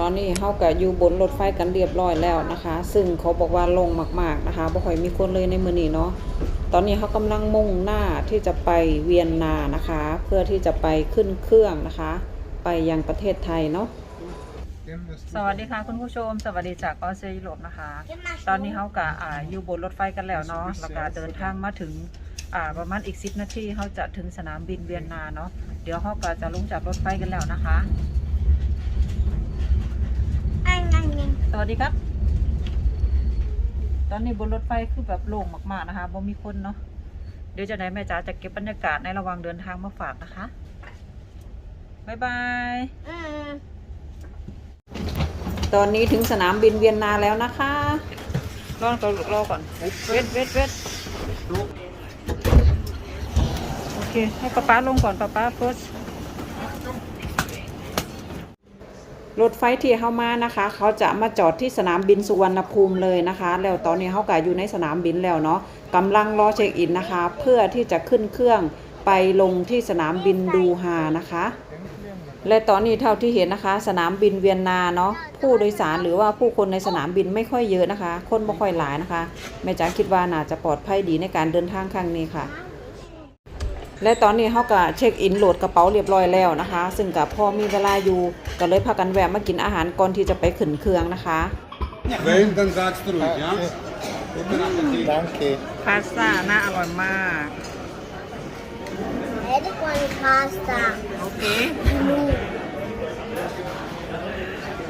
ตอนนี้เขาก็อยู่บนรถไฟกันเรียบร้อยแล้วนะคะ ซึ่งเขาบอกว่าลงมาก ๆนะคะบ่ค่อยมีคนเลยในมือนี้เนาะตอนนี้เขากำลังมุ่งหน้าที่จะไปเวียนนานะคะ เพื่อที่จะไปขึ้นเครื่องนะคะ ไปยังประเทศไทยเนาะสวัสดีค่ะคุณผู้ชม สวัสดีจากออสเตรเลียยุโรปนะคะ ตอนนี้เขากับอ่าอยู่บนรถไฟกันแล้วเนาะแล้วก็เดินทางมาถึงอ่าประมาณอีกสิบนาทีเขาจะถึงสนามบินเวียนนาเนาะเดี๋ยวเขาก็จะลงจากรถไฟกันแล้วนะคะ สวัสดีครับ ตอนนี้บนรถไฟคือแบบโล่งมากๆนะคะบ่มีคนเนาะ เดี๋ยวจะไหนแม่จ๋าจะเก็บบรรยากาศในระหว่างเดินทางมาฝากนะคะบ๊ายบาย ตอนนี้ถึงสนามบินเวียนนาแล้วนะคะรอก่อนรอก่อน เวทเวทเวทโอเค ให้ป๊าป๊าลงก่อนป๊าป๊า first รถไฟที่เข้ามานะคะ เขาจะมาจอดที่สนามบินสุวรรณภูมิเลยนะคะ แล้วตอนนี้เขาก็อยู่ในสนามบินแล้วเนาะกำลังรอเช็คอินนะคะ เพื่อที่จะขึ้นเครื่องไปลงที่สนามบินดูฮานะคะ และตอนนี้เท่าที่เห็นนะคะ สนามบินเวียนนาเนาะผู้โดยสารหรือว่าผู้คนในสนามบินไม่ค่อยเยอะนะคะ คนไม่ค่อยหลายนะคะแม่จ๋าคิดว่าน่าจะปลอดภัยดีในการเดินทางครั้งนี้ค่ะ และตอนนี้เขาก็เช็คอินโหลดกระเป๋าเรียบร้อยแล้วนะคะ ซึ่งกับพอมีเวลาอยู่ก็เลยพากันแวะมากินอาหารก่อนที่จะไปขึ้นเครื่องนะคะ Wijn, dan sagst du ruhig, ja? Guten Appetit. Danke. พาสต้าน่าอร่อยมาก Ed con pasta. โอเค Blu.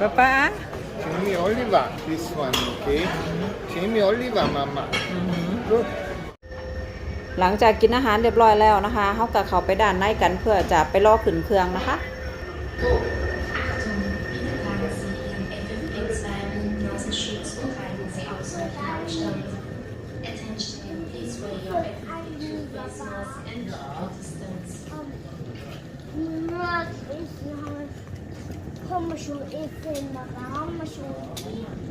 ป๊าป๊า Jamie Oliver, this one, okay? Jamie Oliver, Mama. Look. หลังจากกินอาหารเรียบร้อยแล้วนะคะเขากับเขาไปด่านในกันเพื่อจะไปล่อขึ้นเครื่องนะคะมาชูอฟเฟนนะคะมาชู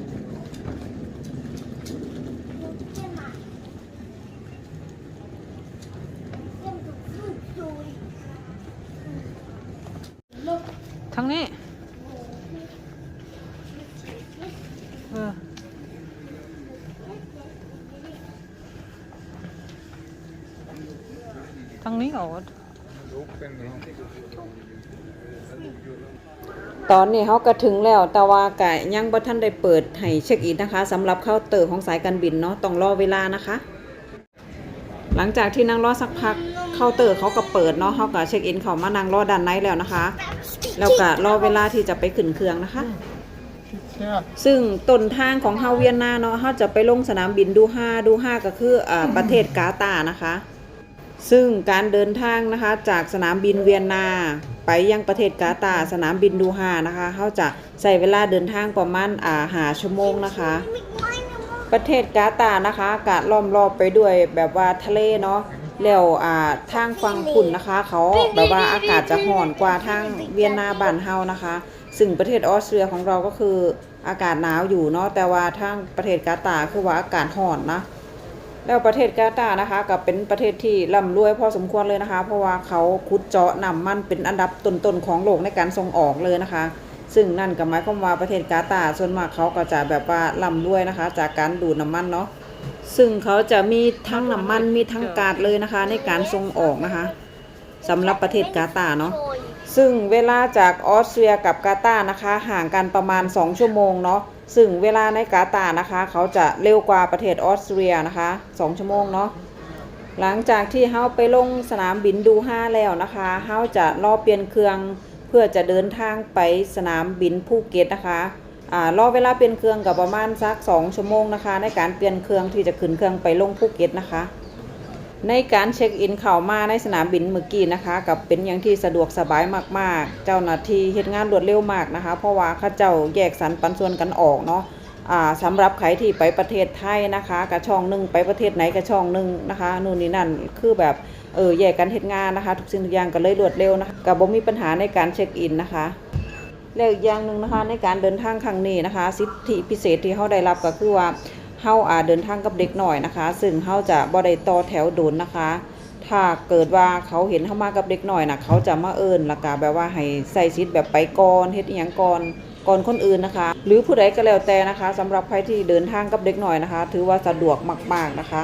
ทั้งนี้ เออทางนี้เหรอตอนนี้เขาก็ถึงแล้วแต่ว่ากะยังบ่ทันได้เปิดให้เช็คอินนะคะสำหรับเคาเตอร์ของสายการบินเนาะต้องรอเวลานะคะ หลังจากที่นั่งรอสักพัก เคาน์เตอร์เขาก็เปิดเนาะเขาก็เช็คอินเขามานั่งรอด้านในแล้วนะคะ แล้วก็รอเวลาที่จะไปขึ้นเครื่องนะคะ ซึ่งต้นทางของเฮาเวียนนาเนาะเฮาจะไปลงสนามบินดูฮาดูฮาก็คืออประเทศกาตานะคะ ซึ่งการเดินทางนะคะจากสนามบินเวียนนาไปยังประเทศกาตาสนามบินดูฮานะคะเขาจะใส่เวลาเดินทางประมาณอ่าหาชั่วโมงนะคะ ประเทศกาตานะคะกะล้อมรอบไปด้วยแบบว่าทะเลเนาะ แล้วอ่าทางฝั่งคุณนะคะ เขาแบบว่าอากาศจะห่อนกว่าทางเวียนนาบ้านเฮานะคะ ซึ่งประเทศออสเตรียของเราก็คืออากาศหนาวอยู่เนาะแต่ว่าทางประเทศกาตาคือว่าอากาศห่อนนะแล้วประเทศกาตานะคะก็เป็นประเทศที่ร่ำรวยพอสมควรเลยนะคะ เพราะว่าเขาขุดเจาะน้ำมันเป็นอันดับต้นๆของโลกในการส่งออกเลยนะคะ ซึ่งนั่นก็หมายความว่าประเทศกาตาส่วนมากเขาก็จะแบบว่าร่ำรวยนะคะ จากการดูดน้ำมันเนาะ ซึ่งเขาจะมีทั้งน้ำมันมีทั้งก๊าซเลยนะคะ ในการส่งออกนะคะสำหรับประเทศกาตาเนาะซึ่งเวลาจากออสเตรียกับกาตานะคะ ห่างกันประมาณ 2 ชั่วโมงเนาะซึ่งเวลาในกาตานะคะ เขาจะเร็วกว่าประเทศออสเตรียนะคะ 2 ชั่วโมงเนาะหลังจากที่เฮาไปลงสนามบินดูห้าแล้วนะคะเฮาจะรอเปลี่ยนเครื่องเพื่อจะเดินทางไปสนามบินภูเก็ตนะคะ รอเวลาเปลี่ยนเครื่องกับประมาณสัก2ชั่วโมงนะคะ ในการเปลี่ยนเครื่องที่จะขึ้นเครื่องไปลงภูเก็ตนะคะ ในการเช็คอินเข้ามาในสนามบินเมื่อกี้นะคะ กับเป็นอย่างที่สะดวกสบายมากๆ เจ้าหน้าที่เฮ็ดงานรวดเร็วมากนะคะ เพราะว่าเขาเจ้าแยกสรรปันส่วนกันออกเนาะสำหรับใครที่ไปประเทศไทยนะคะกระช่องหนึ่งไปประเทศไหนกระช่องหนึ่งนะคะนู่นนี่นั่นคือแบบเออแยกกันเฮ็ดงานนะคะ ทุกสิ่งทุกอย่างก็เลยรวดเร็วนะคะกับบ่มีปัญหาในการเช็คอินนะคะ แล้วอีกอย่างหนึ่งนะคะในการเดินทางครั้งนี้นะคะ สิทธิพิเศษที่เขาได้รับก็คือว่าเฮาอาจเดินทางกับเด็กหน่อยนะคะ ซึ่งเฮาจะบ่ได้ต่อแถวโดนนะคะ ถ้าเกิดว่าเขาเห็นเฮามากับเด็กหน่อยนะเขาจะมาเอิ้นล้วก็แบบว่าให้ใส่ซิทแบบไปก่อนเฮ็ดอีหยังก่อนก่อนคนอื่นนะคะ หรือผู้ใดก็แล้วแต่นะคะสำหรับใครที่เดินทางกับเด็กหน่อยนะคะ ถือว่าสะดวกมาก ๆนะคะ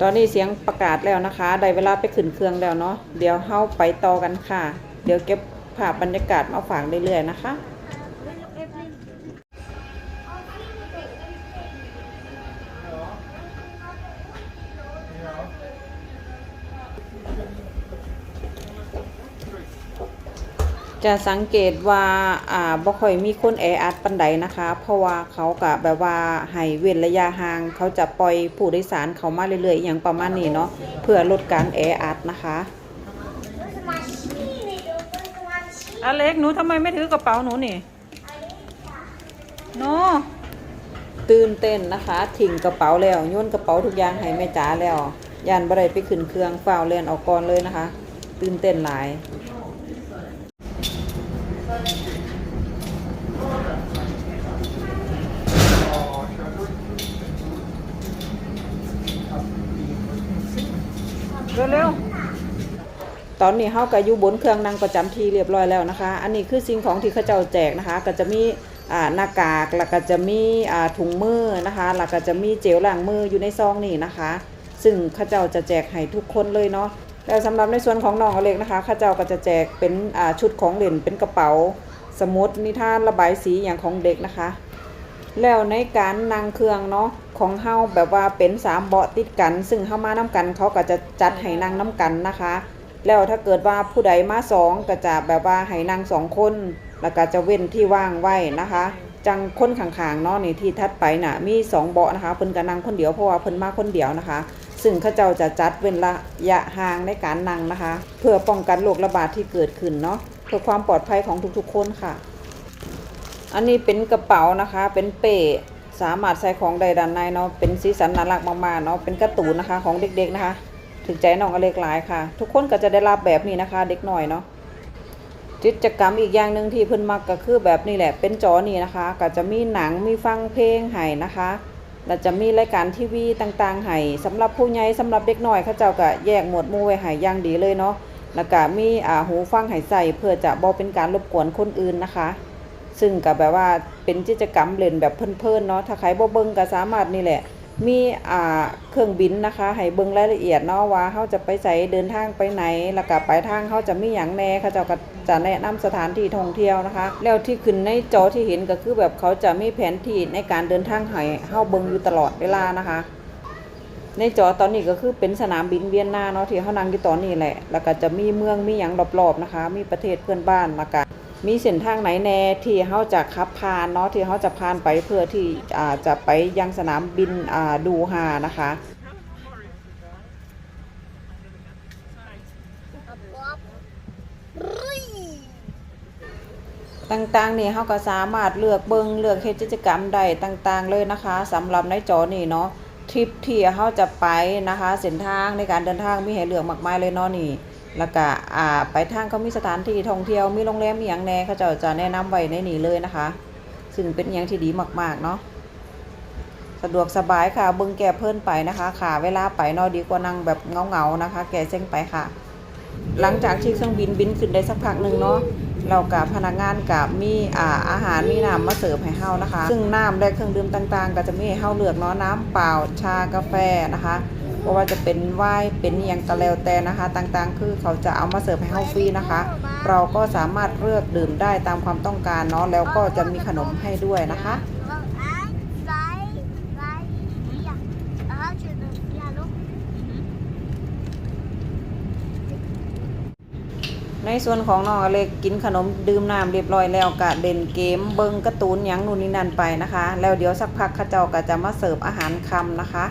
ตอนนี้เสียงประกาศแล้วนะคะ ได้เวลาไปขึ้นเครื่องแล้วเนาะเดี๋ยวเฮาไปต่อกันค่ะ เดี๋ยวเก็บ ภาพบรรยากาศมาฝากเรื่อยๆนะคะจะสังเกตว่าอ่าบ่ค่อยมีคนแออัดปันใดนะคะ เพราะว่าเขาก็แบบว่าให้เว้นระยะห่าง เขาจะปล่อยผู้โดยสารเขามาเรื่อยๆอย่างประมาณนี้เนาะเพื่อลดการแออัดนะคะ อเล็กหนูทำไมไม่ถือกระเป๋าหนูนี่โนตื่นเต้นนะคะทิ้งกระเป๋าแล้วโยนกระเป๋าทุกอย่างให้แม่จ๋าแล้วยานบ่ได้ไปขึ้นเครื่องฝ้าวเรียนออกก่อนเลยนะคะ ตื่นเต้นหลายเร็วๆ ตอนนี้เฮาก็อยู่บนเครื่องนั่งประจำที่เรียบร้อยแล้วนะคะ อันนี้คือสิ่งของที่เขาเจ้าแจกนะคะ ก็จะมีหน้ากากแล้วก็จะมีถุงมือนะคะแล้วก็จะมีเจลล้างมืออยู่ในซองนี่นะคะ ซึ่งเขาเจ้าจะแจกให้ทุกคนเลยเนาะแล้วสำหรับในส่วนของน้องอเล็กนะคะเขาเจ้าก็จะแจกเป็นชุดของเล่นเป็นกระเป๋า สมุดนิทานระบายสีอย่างของเด็กนะคะ แล้วในการนั่งเครื่องเนาะของเฮาแบบว่าเป็นสามเบาะติดกัน ซึ่งเฮามาน้กันเขาก็จะจัดให้นั่งน้กันนะคะ แล้วถ้าเกิดว่าผู้ใดมาสองก็จะแบบว่าให้นั่งสองคน แล้วก็จะเว้นที่ว่างไว้นะคะ จังคนข้างๆเนาะนี่ที่ทัดไปน่ะ มีสองเบาะนะคะเพิ่นก็นั่งคนเดียวเพราะว่าเพิ่นมาคนเดียวนะคะ ซึ่งเขาเจ้าจะจัดเว้นระยะห่างในการนั่งนะคะ เพื่อป้องกันโรคระบาดที่เกิดขึ้นเนาะเพื่อความปลอดภัยของทุกๆคนค่ะ อันนี้เป็นกระเป๋านะคะ เป็นเป้สามารถใส่ของใดด้านในเนาะเป็นสีสันน่ารักมากๆเนาะเป็นกร์ตูนนะคะของเด็กๆนะคะ ถึงใจน้องอเล็กหลายค่ะ ทุกคนก็จะได้รับแบบนี้นะคะ เด็กหน่อยเนาะกิจกรรมอีกอย่างหนึ่งที่เพิ่นมักก็คือแบบนี้แหละเป็นจอนี่นะคะ ก็จะมีหนังมีฟังเพลงให้นะคะแล้วจะมีรายการทีวีต่างๆให้สำหรับผู้ใหญ่สำหรับเด็กน้อยเขาเจ้าก็แยกหมวดหมู่ไว้ให้อย่างดีเลยเนาะแล้วก็มีอ่าหูฟังให้ใส่เพื่อจะบ่เป็นการรบกวนคนอื่นนะคะ ซึ่งก็แบบว่าเป็นกิจกรรมเล่นแบบเพลินๆเนาะถ้าใครบ่เบิ่งก็สามารถนี่แหละ มีอ่าเครื่องบินนะคะให้เบิ่งรายละเอียดเนาะว่าเฮาจะไปไสเดินทางไปไหน แล้วก็ปลายทางเฮาจะมีหยังแน่เขาเจ้าก็จะแนะนำสถานที่ท่องเที่ยวนะคะ แล้วที่ขึ้นในจอที่เห็นก็คือแบบเขาจะมีแผนที่ในการเดินทางให้เฮาเบิ่งอยู่ตลอดเวลานะคะ ในจอตอนนี้ก็คือเป็นสนามบินเวียนนาเนาะที่เขานั่งอยู่ตอนนี้แหละ แล้วก็จะมีเมืองมีหยังรอบๆนะคะ มีประเทศเพื่อนบ้านแล้วก็ มีเส้นทางไหนแน่ที่เขาจะขับผ่านเนาะที่เขาจะผ่านไปเพื่อที่จะไปยังสนามบินดูฮานะคะต่างๆนี่เขาก็สามารถเลือกเบิงเลือกเฮ็ดกิจกรรมได้ต่างๆ เลยนะคะสำหรับในจอนี่เนาะทริปที่เขาจะไปนะคะ เส้นทางในการเดินทางมีให้เลือกมากมายเลยเนาะนี่ แล้วก็อ่าไปทางเขามีสถานที่ท่องเที่ยวมีโรงแรมมีหยังแน่เขาจะจะแนะนำไว้ในนี้เลยนะคะ ซึ่งเป็นอหยังที่ดีมากๆเนาะสะดวกสบายค่ะเบิ่งแก่เพิ่นไปนะคะค่ะเวลาไปเนาะดีกว่านั่งแบบเงาๆนะคะ แก่เส้งไปค่ะ หลังจากที่เครื่องบินบินขึ้นได้สักพักหนึ่งเนาะเรากับพนักงานกับมีอาอาหารมีน้ำมาเสิร์ฟให้เฮานะคะ ซึ่งน้ำและเครื่องดื่มต่างๆ ก็จะมีให้เฮาเลือกเนาะน้ำเปล่าชากาแฟนะคะ เพราะว่าจะเป็นไหวน์เป็นอหยังก็แล้วแต่นะคะ ต่างๆ คือเขาจะเอามาเสิร์ฟให้เฮาฟรีนะคะ เราก็สามารถเลือกดื่มได้ตามความต้องการเนาะแล้วก็จะมีขนมให้ด้วยนะคะในส่วนของน้องอเล็กกินขนมดื่มน้ำเรียบร้อยแล้วก็เด่นเกมเบิงการ์ตูนยังนู่นนี่นั่นไปนะคะ แล้วเดี๋ยวสักพักข้าเจ้าก็จะมาเสิร์ฟอาหารคำนะคะ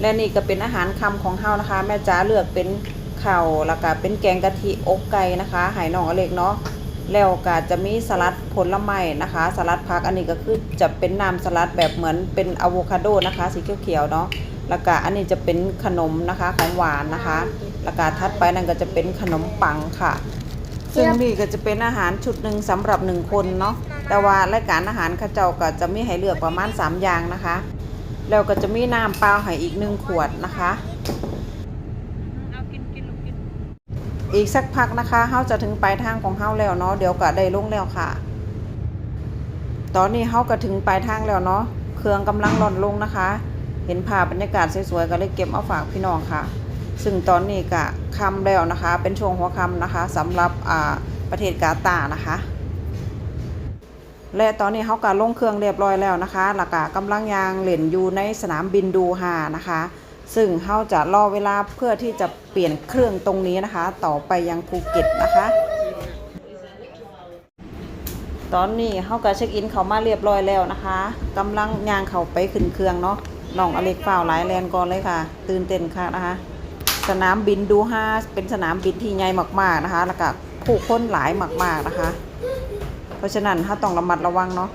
และนี่ก็เป็นอาหารคำของเฮานะคะ แม่จ๋าเลือกเป็นข้าวแล้วก็เป็นแกงกะทิอกไก่นะคะให้น้องอเล็กเนาะแล้วก็จะมีสลัดผลไม้นะคะ สลัดผักอันนี้ก็คือจะเป็นน้ำสลัดแบบเหมือนเป็นอะโวคาโดนะคะ สีเขียวๆเนาะแล้วก็อันนี้จะเป็นขนมนะคะของหวานนะคะแล้วก็ถัดไปนั่นก็จะเป็นขนมปังค่ะ ซึ่งนี่ก็จะเป็นอาหารชุดหนึ่งสำหรับหนึ่งคนเนาะแต่ว่ารายการอาหารข้าเจ้าก็จะมีให้เลือกประมาณ 3 อย่างนะคะ แล้วก็จะมีน้ำเปล่าให้อีกหนึ่งขวดนะคะ อีกสักพักนะคะเฮาจะถึงปลายทางของเฮาแล้วเนาะเดี๋ยวก็ได้ลงแล้วค่ะ ตอนนี้เฮาก็ถึงปลายทางแล้วเนาะเครื่องกำลังหล่อนลงนะคะ เห็นภาพบรรยากาศสวยๆก็เลยเก็บมาฝากพี่น้องค่ะ ซึ่งตอนนี้ก็ค่ำแล้วนะคะ เป็นช่วงหัวค่ำนะคะสำหรับอ่าประเทศกาตาร์นะคะ และตอนนี้เขาก็ลงเครื่องเรียบร้อยแล้วนะคะแล้วก็กำลังยางเล่นอยู่ในสนามบินดูฮานะคะ ซึ่งเขาจะรอเวลาเพื่อที่จะเปลี่ยนเครื่องตรงนี้นะคะ ต่อไปยังภูเก็ตนะคะ ตอนนี้เขาก็เช็คอินเขามาเรียบร้อยแล้วนะคะกำลังยางเขาไปขึ้นเครื่องเนาะน้องอเล็กฝ้าวหลายแลนก่อนเลยค่ะ ตื่นเต้นค่ะนะคะ สนามบินดูฮาเป็นสนามบินที่ใหญ่มากๆนะคะ แล้วก็ผู้คนหลายมากๆนะคะ เพราะฉะนั้นเขาต้องระมัดระวังเนาะ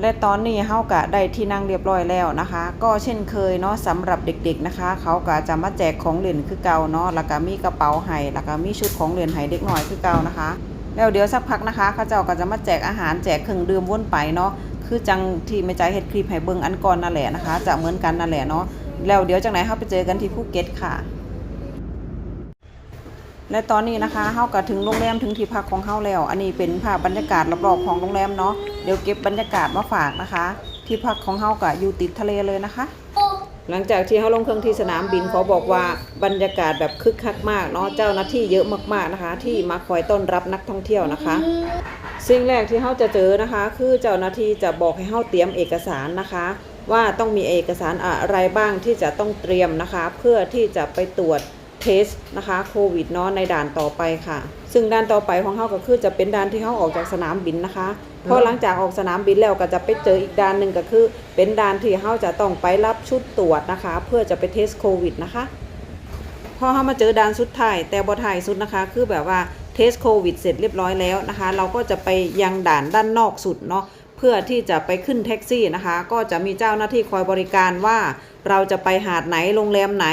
และตอนนี้เฮาก็ได้ที่นั่งเรียบร้อยแล้วนะคะ ก็เช่นเคยเนาะสำหรับเด็กๆนะคะ เขาก็จะมาแจกของเล่นคือเก่าเนาะแล้วก็มีกระเป๋าให้แล้วก็มีชุดของเล่นให้เด็กหน่อยคือเก่านะคะ แล้วเดี๋ยวสักพักนะคะเขาเจ้าก็จะมาแจกอาหารแจกเครื่องดื่มวนไปเนาะคือจังที่แม่ใจเฮ็ดคลิปให้เบิ่งอันก่อนนั่นแหละนะคะ จะเหมือนกันนั่นแหละเนาะแล้วเดี๋ยวจากไหนเฮาไปเจอกันที่ภูเก็ตค่ะ และตอนนี้นะคะเฮาก็ถึงโรงแรมถึงที่พักของเฮาแล้ว อันนี้เป็นภาพบรรยากาศรอบๆของโรงแรมเนาะ เดี๋ยวเก็บบรรยากาศมาฝากนะคะ ที่พักของเฮาก็อยู่ติดทะเลเลยนะคะ หลังจากที่เฮาลงเครื่องที่สนามบินเขาบอกว่าบรรยากาศแบบคึกคักมากเนาะ เจ้าหน้าที่เยอะมากๆนะคะ ที่มาคอยต้อนรับนักท่องเที่ยวนะคะ สิ่งแรกที่เฮาจะเจอนะคะ คือเจ้าหน้าที่จะบอกให้เฮาเตรียมเอกสารนะคะว่าต้องมีเอกสารอะไรบ้างที่จะต้องเตรียมนะคะ เพื่อที่จะไปตรวจ ทสนะคะโควิดเนาะในด่านต่อไปค่ะ ซึ่งด่านต่อไปของเฮาก็คือจะเป็นด่านที่เฮาออกจากสนามบินนะคะพอหลังจากออกสนามบินแล้วก็จะไปเจออีกด่านหนึ่งก็คือ เป็นด่านที่เฮาจะต้องไปรับชุดตรวจนะคะ เพื่อจะไปเทสโควิดนะคะพอเขามาเจอด่านสุดท้ายแต่บอถ่ายสุดนะคะ คือแบบว่าเทสโควิดเสร็จเรียบร้อยแล้วนะคะ เราก็จะไปยังด่านด้านนอกสุดเนาะเพื่อที่จะไปขึ้นแท็กซี่นะคะ ก็จะมีเจ้าหน้าที่คอยบริการว่า เราจะไปหาดไหนโรงแรมไหน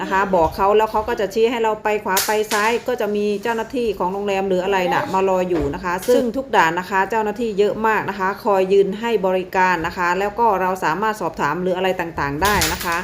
นะคะ บอกเขาแล้วเขาก็จะชี้ให้เราไปขวาไปซ้ายก็จะมีเจ้าหน้าที่ของโรงแรมหรืออะไรนะ่ะมารออยู่นะคะ ซึ่งทุกด่านนะคะ เจ้าหน้าที่เยอะมากนะคะ คอยยืนให้บริการนะคะ แล้วก็เราสามารถสอบถามหรืออะไรต่างๆ ได้นะคะ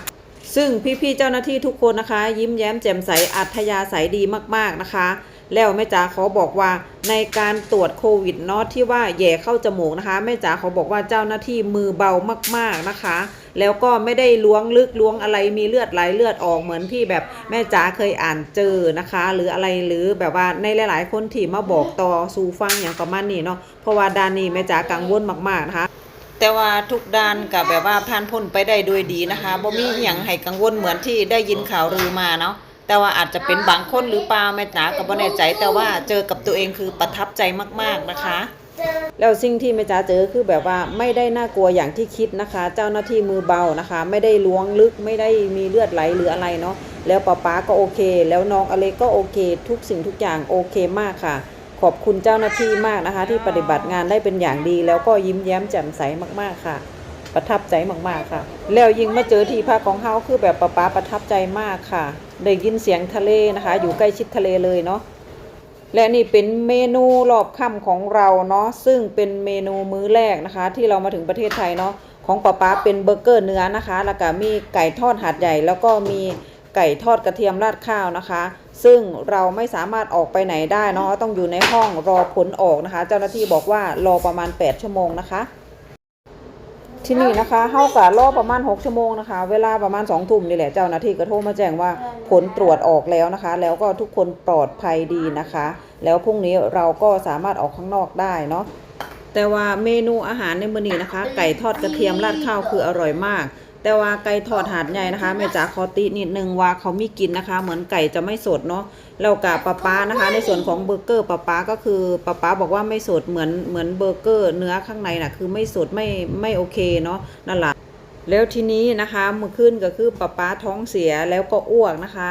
ซึ่งพี่ๆเจ้าหน้าที่ทุกคนนะคะ ยิ้มแย้มแจ่มใสอัธยาศัยดีมากๆนะคะ แล้วแม่จ๋าขอบอกว่าในการตรวจโควิดเนาะที่ว่าแย่เข้าจมูกนะคะแม่จ๋าขอบอกว่าเจ้าหน้าที่มือเบามากๆนะคะ แล้วก็ไม่ได้ล้วงลึกล้วงอะไรมีเลือดไหลเลือดออกเหมือนที่แบบแม่จ๋าเคยอ่านเจอนะคะ หรืออะไรหรือแบบว่าในหลาย ๆ คนที่มาบอกต่อสู่ฟังอย่างประมาณนี้เนาะเพราะว่าดานนี้แม่จ๋ากังวลมากๆนะคะแต่ว่าทุกด้านกับแบบว่าผ่านพ้นไปได้ด้วยดีนะคะบ่มีอย่างให้กังวลเหมือนที่ได้ยินข่าวลือมาเนาะ แต่ว่าอาจจะเป็นบางคนหรือเปล่าแม่จ๋าก็บ่แน่ใจ แต่ว่าเจอกับตัวเองคือประทับใจมากๆนะคะแล้วสิ่งที่แม่จ๋าเจอคือแบบว่าไม่ได้น่ากลัวอย่างที่คิดนะคะ เจ้าหน้าที่มือเบานะคะ ไม่ได้ล้วงลึกไม่ได้มีเลือดไหลหรืออะไรเนาะแล้วป๊าป๊าก็โอเค แล้วน้องอเล็กก็โอเค ทุกสิ่งทุกอย่างโอเคมากค่ะ ขอบคุณเจ้าหน้าที่มากนะคะ ที่ปฏิบัติงานได้เป็นอย่างดี แล้วก็ยิ้มแย้มแจ่มใสมากๆค่ะ ประทับใจมากๆค่ะ แล้วยิ่งมาเจอที่พักของเฮาคือแบบป๊าป๊าประทับใจมากค่ะ ได้ยินเสียงทะเลนะคะ อยู่ใกล้ชิดทะเลเลยเนาะและนี่เป็นเมนูรอบค่ำของเราเนาะซึ่งเป็นเมนูมื้อแรกนะคะ ที่เรามาถึงประเทศไทยเนาะของป๊าป๊าเป็นเบอร์เกอร์เนื้อนะคะ แล้วก็มีไก่ทอดหาดใหญ่ แล้วก็มีไก่ทอดกระเทียมราดข้าวนะคะ ซึ่งเราไม่สามารถออกไปไหนได้เนาะต้องอยู่ในห้องรอผลออกนะคะ เจ้าหน้าที่บอกว่ารอประมาณ 8 ชั่วโมงนะคะ ที่นี่นะคะเข้ากับรอประมาณ 6 ชั่วโมงนะคะ เวลาประมาณ2ทุ่มนี่แหละเจ้าหน้าที่ก็โทรมาแจ้งว่าผลตรวจออกแล้วนะคะ แล้วก็ทุกคนปลอดภัยดีนะคะ แล้วพรุ่งนี้เราก็สามารถออกข้างนอกได้เนาะแต่ว่าเมนูอาหารในมื้อนี้นะคะ ไก่ทอดกระเทียมราดข้าวคืออร่อยมาก แต่ว่าไก่ทอดหาดใหญ่นะคะแม่จ๋าขอตินิดนึงว่าเขามีกลินนะคะ เหมือนไก่จะไม่สดเนาะแล้วกับปลาป้านะคะ ในส่วนของเบอร์เกอร์ปลาป้าก็คือปลาป้าบอกว่าไม่สดเหมือนเหมือนเบอร์เกอร์ เนื้อข้างในน่ะคือไม่สดไม่ไม่โอเคเนาะนั่นแหละแล้วทีนี้นะคะเมื่อคืนก็คือปลาป้าท้องเสียแล้วก็อ้วกนะคะ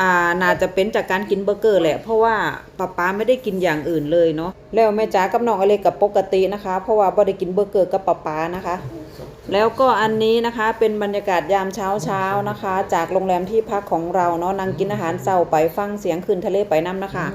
อ่าน่าจะเป็นจากการกินเบอร์เกอร์แหละ เพราะว่าปลาป้าไม่ได้กินอย่างอื่นเลยเนาะแล้วแม่จ๋ากับน้องอเล็กกับปกตินะคะ เพราะว่าบ่ได้กินเบอร์เกอร์กับปลาป้านะคะ แล้วก็อันนี้นะคะเป็นบรรยากาศยามเช้าเช้าๆนะคะ จากโรงแรมที่พักของเราเนาะนั่งกินอาหารเช้าไปฟังเสียงคืนทะเลไปน้ำนะคะ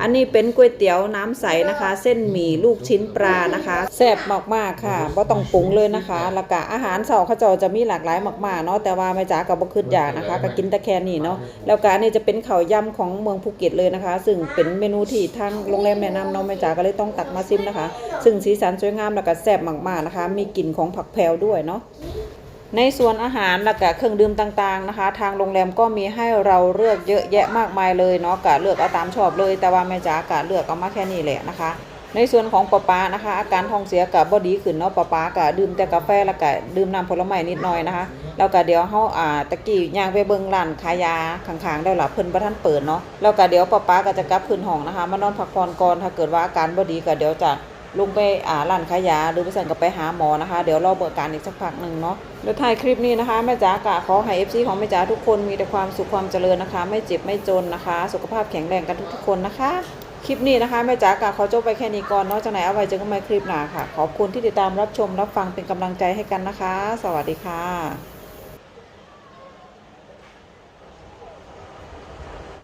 อันนี้เป็นก๋วยเตี๋ยวน้ำใสนะคะ เส้นหมี่ลูกชิ้นปลานะคะแซ่บมากๆค่ะบ่ต้องปรุงเลยนะคะแล้วก็อาหารเช้าเขาเจ้าจะมีหลากหลายมากๆเนาะแต่ว่าแม่จ๋าก็บ่คิดอยากนะคะก็กินแต่แค่นี้เนาะแล้วก็อันนี้จะเป็นข้าวยำของเมืองภูเก็ตเลยนะคะ ซึ่งเป็นเมนูที่ทางโรงแรมแนะนำเนาะแม่จ๋าก็เลยต้องตักมาซิมนะคะ ซึ่งสีสันสวยงามแล้วก็แซ่บมากๆนะคะ มีกลิ่นของผักแพรวด้วยเนาะในส่วนอาหารและก็เครื่องดื่มต่างๆนะคะ ทางโรงแรมก็มีให้เราเลือกเยอะแยะมากมายเลยเนาะกะเลือกเอาตามชอบเลย แต่ว่าแม่จ๋ากะเลือกเอามาแค่นี้แหละนะคะ ในส่วนของปะป๊านะคะ อาการท้องเสียกับบอดีขึ้นเนาะปะป๊ากะดื่มแต่กาแฟแล้วก็ดื่มน้ำผลไม้นิดหน่อยนะคะแล้วก็เดี๋ยวเฮาอ่าตะกี้ย่างไปเบิ่งร้านขายยาข้างๆได้ล่ะเพิ่นบ่ทันเปิดเนาะแล้วก็เดี๋ยวปะป๊าก็จะกลับขึ้นห้องนะคะมานอนพักผ่อนก่อนถ้าเกิดว่าอาการบ่ดีก็เดี๋ยวจะ ลงไปอ่าร้านขายยาหรือไปสั่งกับไปหาหมอนะคะ เดี๋ยวรอเบิกการอีกสักพักหนึ่งเนาะแล้วท้ายคลิปนี้นะคะแม่จ๋ากะขอให้ FC ของแม่จ๋าทุกคนมีแต่ความสุขความเจริญนะคะ ไม่เจ็บไม่จนนะคะ สุขภาพแข็งแรงกันทุกๆคนนะคะ คลิปนี้นะคะแม่จ๋ากะขอจบไปแค่นี้ก่อนเนาะจากไหนเอาไว้เจอกันใหม่คลิปหน้าค่ะ ขอบคุณที่ติดตามรับชมรับฟังเป็นกำลังใจให้กันนะคะ สวัสดีค่ะ